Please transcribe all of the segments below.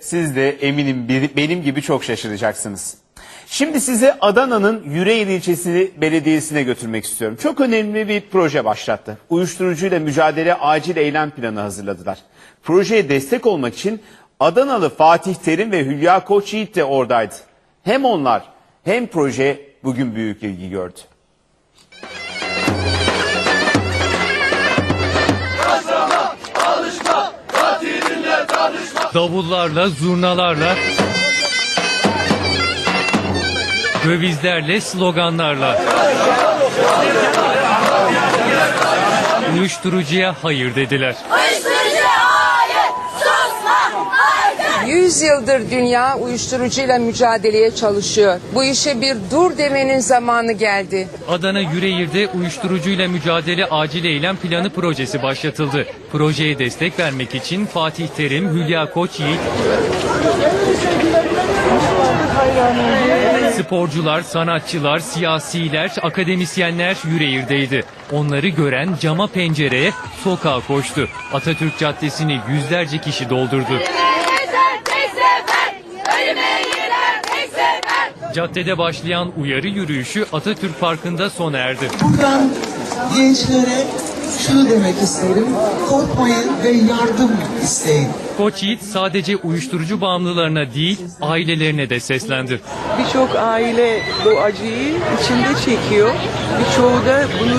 siz de eminim benim gibi çok şaşıracaksınız. Şimdi sizi Adana'nın Yüreğir ilçesi belediyesine götürmek istiyorum. Çok önemli bir proje başlattı. Uyuşturucuyla mücadele acil eylem planı hazırladılar. Projeye destek olmak için Adanalı Fatih Terim ve Hülya Koçyiğit de oradaydı. Hem onlar hem proje bugün büyük ilgi gördü. Davullarla, zurnalarla, dövizlerle, sloganlarla. Uyuşturucuya hayır dediler. Hayır, susma hayır. 100 yıldır dünya uyuşturucuyla mücadeleye çalışıyor. Bu işe bir dur demenin zamanı geldi. Adana Yüreğir'de uyuşturucuyla mücadele acil eylem planı projesi başlatıldı. Projeye destek vermek için Fatih Terim, Hülya Koçyiğit, sporcular, sanatçılar, siyasiler, akademisyenler Yüreğir'deydi. Onları gören cama pencereye sokağa koştu. Atatürk Caddesi'ni yüzlerce kişi doldurdu. Sefer, tek sefer. Caddede başlayan uyarı yürüyüşü Atatürk Parkı'nda sona erdi. Buradan gençlere şunu demek isterim. Korkmayın ve yardım isteyin. Koç Yiğit sadece uyuşturucu bağımlılarına değil ailelerine de seslendi. Birçok aile bu acıyı içinde çekiyor. Birçoğu da bunu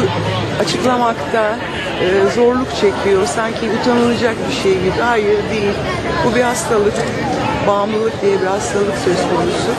açıklamakta e, zorluk çekiyor. Sanki utanılacak bir şey gibi. Hayır değil. Bu bir hastalık. Bağımlılık diye bir hastalık söz konusu.